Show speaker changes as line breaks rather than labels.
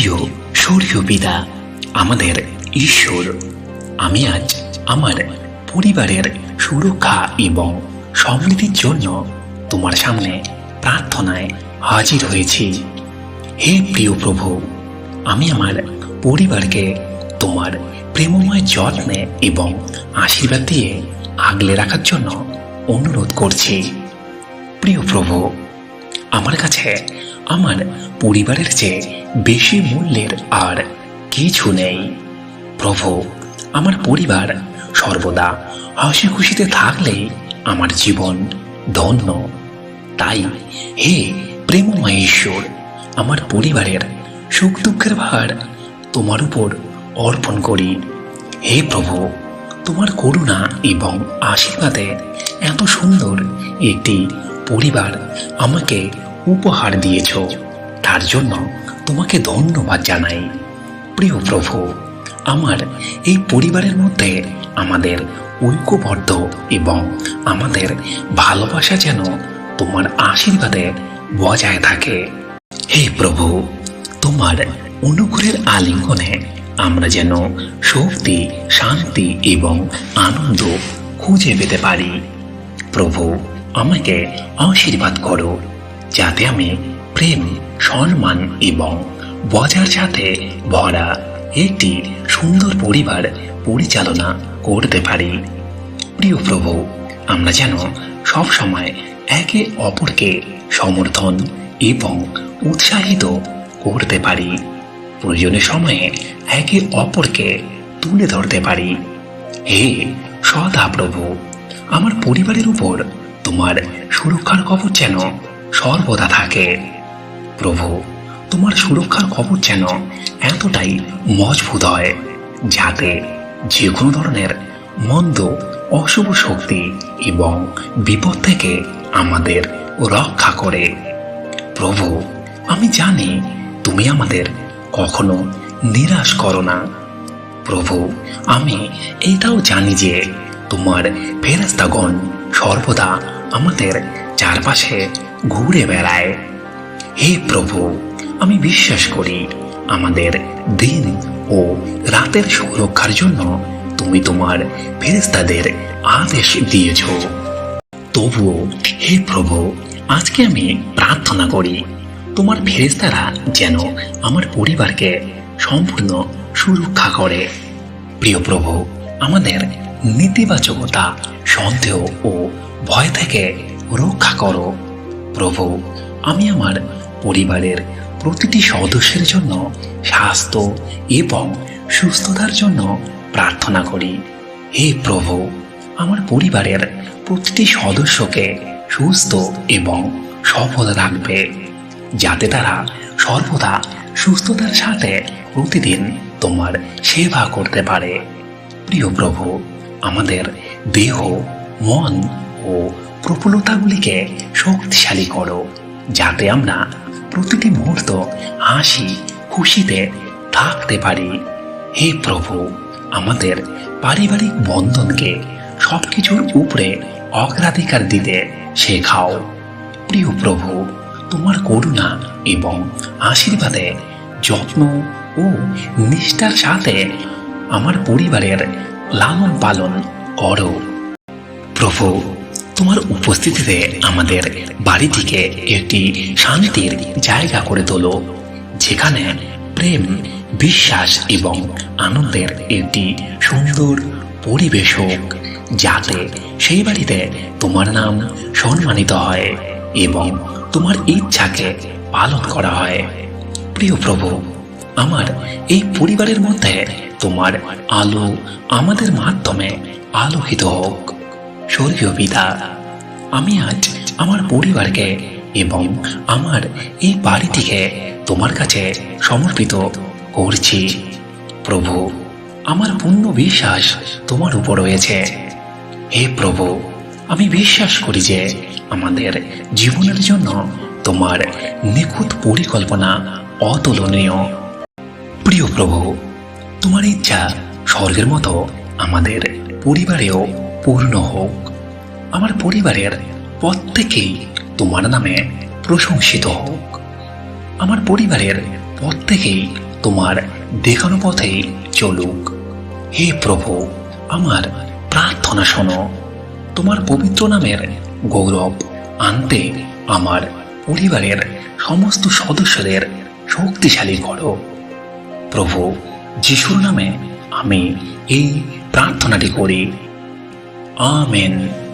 প্রিয় স্বর্গীয় পিতা আমাদের ঈশ্বর। আমি আজ আমার পরিবারের সুরক্ষা এবং সমৃদ্ধির জন্য তোমার সামনে প্রার্থনায় হাজির হয়েছি। হে প্রিয় প্রভু, আমি আমার পরিবারকে তোমার প্রেমময় যত্নে এবং আশীর্বাদ দিয়ে আগলে রাখার জন্য অনুরোধ করছি। প্রিয় প্রভু, আমার কাছে আমার পরিবারের চেয়ে বেশি মূল্যের আর কিছু নেই। প্রভু, আমার পরিবার সর্বদা হাসি খুশিতে থাকলেই আমার জীবন ধন্য। তাই হে প্রেমময় ঈশ্বর, আমার পরিবারের সুখ দুঃখের ভার তোমার উপর অর্পণ করি। হে প্রভু, তোমার করুণা এবং আশীর্বাদে এত সুন্দর একটি পরিবার আমাকে উপহার দিয়েছ। তার জন্য তোমাকে ধন্যবাদ জানাই। প্রিয় প্রভু, আমার এই পরিবারের মধ্যে আমাদের ঐক্যবদ্ধ এবং আমাদের ভালোবাসা যেন তোমার আশীর্বাদে বজায় থাকে। হে প্রভু, তোমার অনুগ্রহের আলিঙ্গনে আমরা যেন শক্তি, শান্তি এবং আনন্দ খুঁজে পেতে পারি। প্রভু, আমাকে আশীর্বাদ করো, যাতে আমি প্রেম, সম্মান এবং বজার সাথে ভরা একটি সুন্দর পরিবার পরিচালনা করতে পারি। প্রিয় প্রভু, আমরা যেন সব সময় একে অপরকে সমর্থন এবং উৎসাহিত করতে পারি। প্রয়োজনের সময়ে একে অপরকে তুলে ধরতে পারি। হে সদা প্রভু, আমার পরিবারের উপর তোমার সুরক্ষার কবচ যেন সর্বদা থাকে। প্রভু, তোমার সুরক্ষার খবর যেন এতটাই মজবুত হয় যাতে যে কোনো ধরনের মন্দ, অশুভ শক্তি এবং বিপদ থেকে আমাদের রক্ষা করে। প্রভু, আমি জানি তুমি আমাদের কখনো নিরাশ করো না। প্রভু, আমি এটাও জানি যে তোমার ফেরাস্তাগণ সর্বদা আমাদের চারপাশে ঘুরে বেড়ায়। হে প্রভু, আমি বিশ্বাস করি আমাদের দিন ও রাতের সুরক্ষার জন্য তুমি তোমার ফেরেস্তাদের আদেশ দিয়েছ। তবুও হে প্রভু, আজকে আমি প্রার্থনা করি, তোমার ফেরেস্তারা যেন আমার পরিবারকে সম্পূর্ণ সুরক্ষা করে। প্রিয় প্রভু, আমাদের নেতিবাচকতা, সন্দেহ ও ভয় থেকে রক্ষা করো। প্রভু, আমি আমার পরিবারের প্রতিটি সদস্যের জন্য স্বাস্থ্য এবং সুস্থতার জন্য প্রার্থনা করি। হে প্রভু, আমার পরিবারের প্রতিটি সদস্যকে সুস্থ এবং সফল রাখবে, যাতে তারা সর্বদা সুস্থতার সাথে প্রতিদিন তোমার সেবা করতে পারে। প্রিয় প্রভু, আমাদের দেহ, মন ও প্রফুল্লতাগুলিকে শক্তিশালী করো। যাতে আমরা প্রতিটি মুহূর্ত হাসি, খুশিতে থাকতে পারি। হে প্রভু, আমাদের পারিবারিক বন্ধনকে সবকিছুর উপরে অগ্রাধিকার দিতে শেখাও। প্রিয় প্রভু, তোমার করুণা এবং আশীর্বাদে যত্ন ও নিষ্ঠার সাথে আমার পরিবারের লালন পালন করো। প্রভু তোমার উপস্থিতিতে আমাদের বাড়িটিকে একটি শান্তির জায়গা করে তোলো, যেখানে প্রেম, বিশ্বাস এবং আনন্দের একটি সুন্দর পরিবেশ হোক, যাতে সেই বাড়িতে তোমার নাম সম্মানিত হয় এবং তোমার ইচ্ছাকে পালন করা হয়। প্রিয় প্রভু, আমার এই পরিবারের মধ্যে তোমার আলো আমাদের মাধ্যমে আলোকিত হোক। স্বর্গীয় পিতা, আমি আজ আমার পরিবারকে এবং আমার এই বাড়িটিকে তোমার কাছে সমর্পিত করছি। প্রভু, আমার পূর্ণ বিশ্বাস তোমার উপর রয়েছে। হে প্রভু, আমি বিশ্বাস করি যে আমাদের জীবনের জন্য তোমার নিখুঁত পরিকল্পনা অতুলনীয়। প্রিয় প্রভু, তোমার ইচ্ছা স্বর্গের মতো আমাদের পরিবারেও পূর্ণ হোক, আমার পরিবারের প্রত্যেকেই তোমার নামে প্রশংসিত হোক। আমার পরিবারের প্রত্যেকেই তোমার দেখানো পথে চলুক। হে প্রভু, আমার প্রার্থনা শোনো। তোমার পবিত্র নামের গৌরব আনতে আমার পরিবারের সমস্ত সদস্যদের শক্তিশালী করো। প্রভু, যিশুর নামে আমি এই প্রার্থনাটি করি। Amen.